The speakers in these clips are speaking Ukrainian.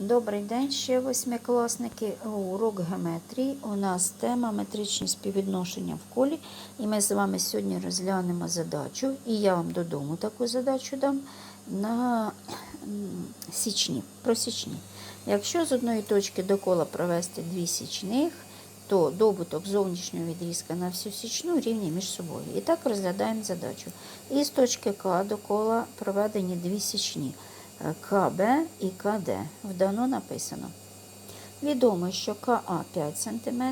Добрий день, ще восьмикласники. Урок геометрії. У нас тема метричні співвідношення в колі. І ми з вами сьогодні розглянемо задачу. І я вам додому таку задачу дам на січні. Про січні. Якщо з одної точки до кола провести дві січних, то добуток зовнішнього відрізка на всю січну рівні між собою. І так розглядаємо задачу. І з точки К до кола проведені дві січні. КБ і КД. Вдано написано. Відомо, що КА 5 см,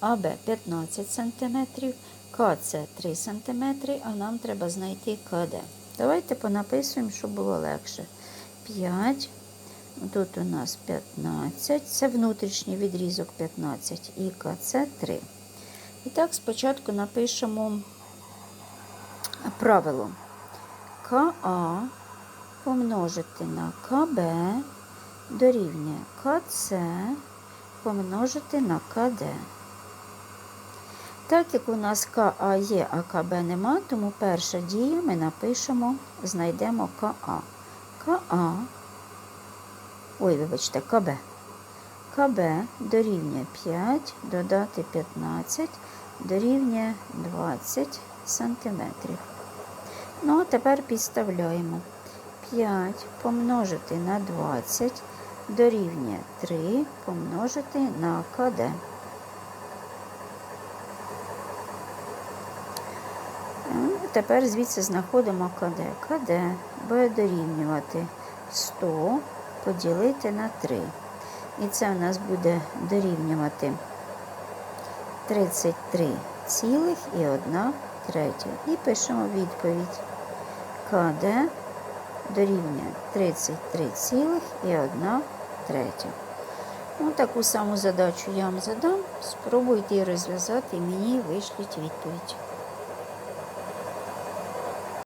АБ 15 см, КЦ 3 см, а нам треба знайти КД. Давайте понаписуємо, щоб було легше. 5, тут у нас 15, це внутрішній відрізок 15 і КЦ 3. І так, спочатку напишемо правило. КА помножити на КБ дорівнює КЦ помножити на КД. Так як у нас КА є, а КБ нема, тому перша дія ми напишемо, знайдемо КА. КА, ой, вибачте, КБ. КБ дорівнює 5, додати 15, дорівнює 20 сантиметрів. Ну, а тепер підставляємо. 5 помножити на 20 дорівнює 3 помножити на КД. Ну, Тепер звідси знаходимо КД. КД буде дорівнювати 100 поділити на 3. І це у нас буде дорівнювати 33,1 третя. І пишемо відповідь. КД дорівнює 33,1 третя. Ну, таку саму задачу я вам задам. Спробуйте її розв'язати і мені вишліть відповідь.